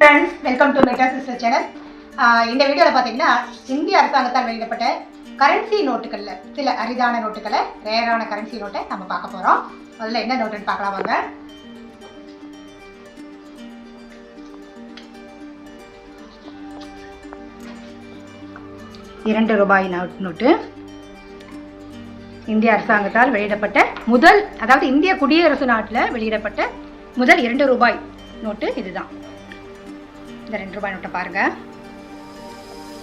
Friends welcome to Meta sister channel இந்த வீடியோவில் பார்த்தீங்கன்னா இந்திய அரசாங்கத்தால் வெளியிடப்பட்ட கரன்சி நோட்டுகளில் சில அரிதான நோட்டுகளை ரேரான கரன்சி நோட்டை நம்ம பார்க்க போகிறோம் முதல்ல என்ன நோட்டுன்னு பார்க்கலாம் வாங்க. இரண்டு ரூபாய் நோட் நோட்டு இந்திய அரசாங்கத்தால் வெளியிடப்பட்ட முதல் அதாவது இந்திய குடியரசு நாட்டில் வெளியிடப்பட்ட முதல் இரண்டு ரூபாய் நோட்டு இதுதான். இந்த ரெண்டு ரூபாய் நோட்டை பாருங்கள்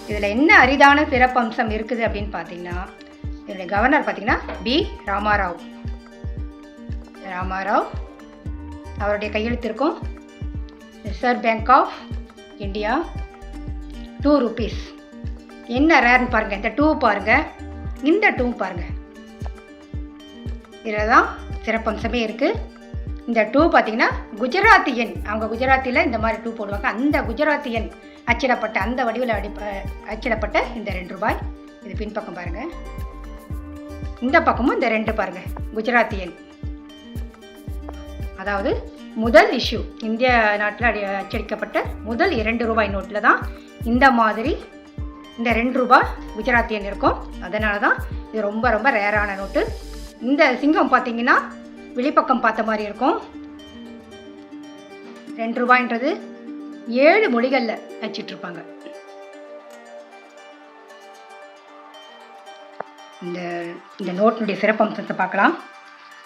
இதில் என்ன அரிதான சிறப்பம்சம் இருக்குது அப்படின்னு பார்த்தீங்கன்னா இதனுடைய கவர்னர் பார்த்தீங்கன்னா பி ராமாராவ். ராமாராவ் அவருடைய கையெழுத்து இருக்கும் reserve bank of India two rupees என்ன ரேர்னு பாருங்கள் இந்த டூ பாருங்கள் இந்த டூ பாருங்கள் இதில் தான் சிறப்பம்சமே இருக்குது இந்த டூ பார்த்தீங்கன்னா குஜராத்தி எண் அவங்க குஜராத்தியில் இந்த மாதிரி டூ போடுவாங்க. அந்த குஜராத்தி எண் அச்சிடப்பட்ட அந்த வடிவில் அடி அச்சிடப்பட்ட இந்த ரெண்டு ரூபாய். இது பின்பக்கம் பாருங்கள் இந்த பக்கமும் இந்த ரெண்டு பாருங்கள் குஜராத்தி எண் அதாவது முதல் இஷ்யூ இந்திய நாட்டில் அடி அச்சடிக்கப்பட்ட முதல் இரண்டு ரூபாய் நோட்டில் தான் இந்த மாதிரி இந்த ரெண்டு ரூபாய் குஜராத்தி எண் இருக்கும். அதனால தான் இது ரொம்ப ரொம்ப ரேரான நோட்டு. இந்த சிங்கம் பார்த்தீங்கன்னா வெளிப்பக்கம் பார்த்த மாதிரி இருக்கும். ரெண்டு ரூபாய்ன்றது ஏழு மொழிகளில் வச்சிட்ருப்பாங்க இந்த இந்த நோட்டினுடைய சிறப்பம்சத்தை பார்க்கலாம்.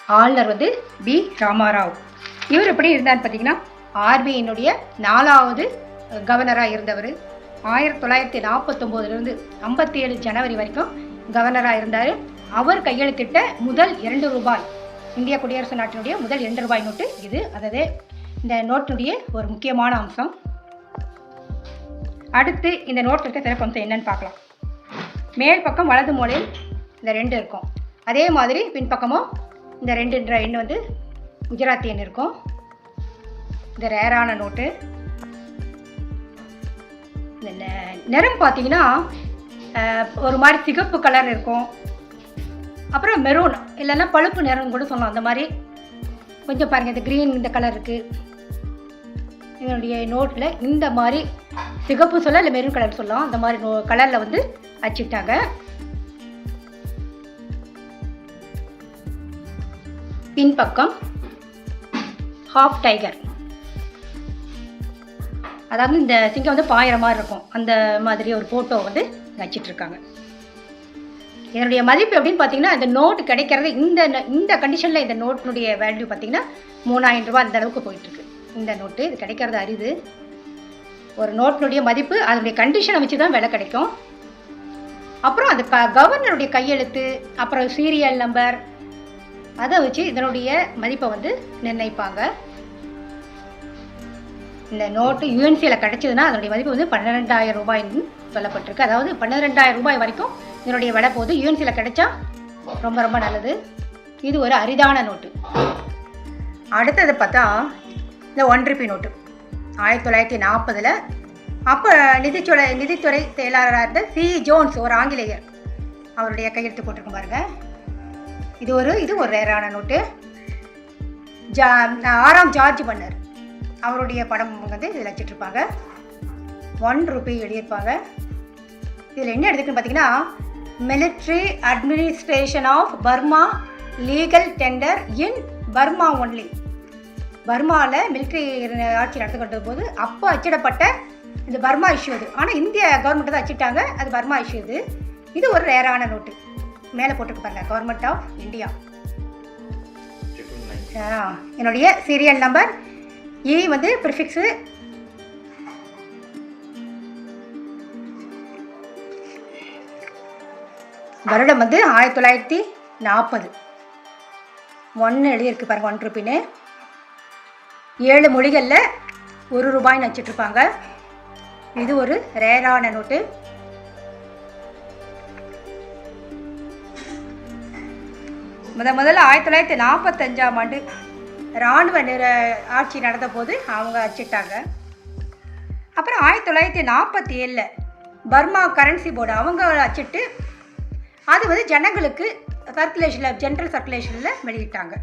ஆளுநர் வந்து பி. ராமாராவ். இவர் எப்படி இருந்தார்னு பார்த்தீங்கன்னா ஆர்பிஐனுடைய நாலாவது கவர்னராக இருந்தவர். ஆயிரத்தி தொள்ளாயிரத்தி நாற்பத்தொம்போதுலேருந்து ஐம்பத்தி ஏழு ஜனவரி வரைக்கும் கவர்னராக இருந்தார். அவர் கையெழுத்திட்ட முதல் இரண்டு ரூபாய் இந்திய குடியரசு நாட்டினுடைய முதல் இரண்டு ரூபாய் நோட்டு இது. அதாவது இந்த நோட்டினுடைய ஒரு முக்கியமான அம்சம். அடுத்து இந்த நோட்டுக்கு சிறப்பம்சம் என்னன்னு பார்க்கலாம். மேல் பக்கம் வலது மூலையில் இந்த ரெண்டு இருக்கும். அதே மாதிரி பின்பக்கமும் இந்த ரெண்டுன்ற எண் வந்து குஜராத்தி எண் இருக்கும். இந்த ரேரான நோட்டு. இந்த நெ- நிறம் பார்த்தீங்கன்னா ஒரு மாதிரி சிகப்பு கலர் இருக்கும். அப்புறம் மெரூன் இல்லைன்னா பழுப்பு நிறம் கூட சொல்லலாம். அந்த மாதிரி கொஞ்சம் பாருங்கள் இந்த க்ரீன் இந்த கலர் இருக்குது இதனுடைய நோட்டில் இந்த மாதிரி சிகப்பு சொல்ல இல்லை மெரூன் கலர் சொல்லலாம். அந்த மாதிரி நோ கலரில் வந்து அச்சிட்டாங்க பின்பக்கம் ஹாஃப் டைகர் அதாவது இந்த சிங்கம் வந்து பாயிற மாதிரி இருக்கும். அந்த மாதிரி ஒரு ஃபோட்டோ வந்து வச்சிட்ருக்காங்க இருக்காங்க. இதனுடைய மதிப்பு எப்படின்னு பார்த்தீங்கன்னா இந்த நோட்டு கிடைக்கிறது இந்த இந்த கண்டிஷனில் இந்த நோட்டினுடைய வேல்யூ பார்த்தீங்கன்னா மூணாயிரம் ரூபாய் அந்த அளவுக்கு போயிட்டுருக்கு. இந்த நோட்டு இது கிடைக்கிறது அரிது. ஒரு நோட்டினுடைய மதிப்பு அதனுடைய கண்டிஷனை வச்சு தான் விலை கிடைக்கும். அப்புறம் அது க கவர்னருடைய கையெழுத்து அப்புறம் சீரியல் நம்பர் அதை வச்சு இதனுடைய மதிப்பை வந்து நிர்ணயிப்பாங்க. இந்த நோட்டு யூஎன்சியில் கிடைச்சதுன்னா அதனுடைய மதிப்பு வந்து பன்னிரெண்டாயிரம் ரூபாய்ன்னு சொல்லப்பட்டிருக்கு. அதாவது பன்னிரெண்டாயிரம் ரூபாய் வரைக்கும் இதனுடைய விலை போது யூஎன்சியில் கிடைச்சா ரொம்ப ரொம்ப நல்லது. இது ஒரு அரிதான நோட்டு. அடுத்தது பார்த்தா இந்த ஒன் ருபி நோட்டு. ஆயிரத்தி தொள்ளாயிரத்தி நாற்பதில் அப்போ நிதித்துறை நிதித்துறை செயலாளராக இருந்த சி ஜோன்ஸ் ஒரு ஆங்கிலேயர் அவருடைய கையெழுத்து போட்டிருக்கும் பாருங்க. இது ஒரு இது ஒரு ரேரான நோட்டு. ஜா ஆறாம் ஜார்ஜ் மன்னர் அவருடைய படம் வந்து இதில் வச்சிட்ருப்பாங்க ஒன் ருபி எழுதியிருப்பாங்க. இதில் என்ன எடுத்துக்குன்னு பார்த்தீங்கன்னா military administration of Burma legal tender in Burma only பர்மாவில் military ஆட்சி நடந்து கொண்ட போது அப்போ அச்சிடப்பட்ட இந்த பர்மா இஷ்யூ இது ஆனால் இந்திய கவர்மெண்ட் தான் அச்சிட்டாங்க. அது பர்மா இஷ்யூ இது. இது ஒரு ரேரான நோட்டு. மேலே போட்டுக்கு பாருங்க. கவர்மெண்ட் ஆஃப் இந்தியா என்னுடைய சீரியல் நம்பர் இ வந்து ப்ரிஃபிக்ஸு வருடம் வந்து ஆயிரத்தி தொள்ளாயிரத்தி நாற்பது. ஒன்று எழுதியிருக்கு பாருங்க ஒன் ருப்பின்னு ஏழு மொழிகளில் ஒரு ரூபாய்னு வச்சிட்ருப்பாங்க. இது ஒரு ரேரான நோட்டு. முத முதல்ல ஆயிரத்தி தொள்ளாயிரத்தி நாற்பத்தஞ்சாம் ஆண்டு இராணுவ நிற ஆட்சி நடந்த போது அவங்க அச்சிட்டாங்க. அப்புறம் ஆயிரத்தி தொள்ளாயிரத்தி நாற்பத்தி ஏழில் பர்மா கரன்சி போர்டு அவங்க அச்சிட்டு அது வந்து ஜனங்களுக்கு சர்க்குலேஷனில் ஜென்ரல் சர்க்குலேஷனில் வெளியிட்டாங்க.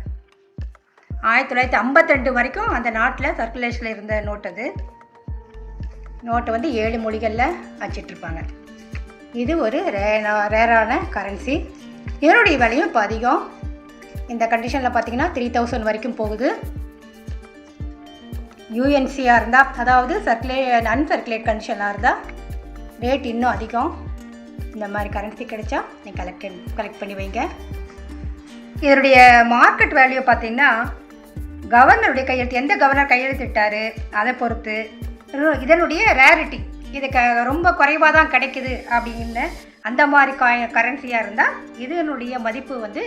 ஆயிரத்தி தொள்ளாயிரத்தி ஐம்பத்தி ரெண்டு வரைக்கும் அந்த நாட்டில் சர்க்குலேஷனில் இருந்த நோட் அது. நோட்டை வந்து ஏழு மொழிகளில் வச்சிட்ருப்பாங்க. இது ஒரு ரேனா ரேரான கரன்சி இதனுடைய விலையும் இப்போ அதிகம். இந்த கண்டிஷனில் பார்த்தீங்கன்னா த்ரீ தௌசண்ட் வரைக்கும் போகுது. யூஎன்சியாக இருந்தால் அதாவது சர்க்குலே அன்சர்க்குலேட் கண்டிஷனாக இருந்தால் ரேட் இன்னும் அதிகம். இந்த மாதிரி கரன்சி கிடைச்சா நீங்கள் கலெக்ட் கலெக்ட் பண்ணி வைங்க. இதனுடைய மார்க்கெட் வேல்யூ பார்த்தீங்கன்னா கவர்னருடைய கையெழுத்து எந்த கவர்னர் கையெழுத்திட்டாரு அதை பொறுத்து இதனுடைய ரேரிட்டி இது க ரொம்ப குறைவாக தான் கிடைக்குது அப்படின்னு அந்த மாதிரி காய் கரன்சியாக இருந்தால் இதனுடைய மதிப்பு வந்து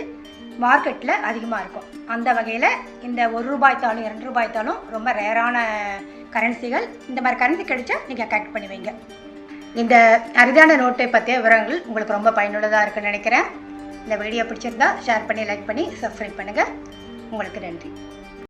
மார்க்கெட்டில் அதிகமாக இருக்கும். அந்த வகையில் இந்த ஒரு ரூபாய்த்தாலும் இரண்டு ரூபாய்த்தாலும் ரொம்ப ரேரான கரன்சிகள் இந்த மாதிரி கரன்சி கிடைச்சா நீங்கள் கலெக்ட் பண்ணி வைங்க. இந்த அரிதான நோட்டை பற்றிய விவரங்கள் உங்களுக்கு ரொம்ப பயனுள்ளதாக இருக்குன்னு நினைக்கிறேன். இந்த வீடியோ பிடிச்சிருந்தா ஷேர் பண்ணி லைக் பண்ணி சப்ஸ்கிரைப் பண்ணுங்கள் உங்களுக்கு நன்றி.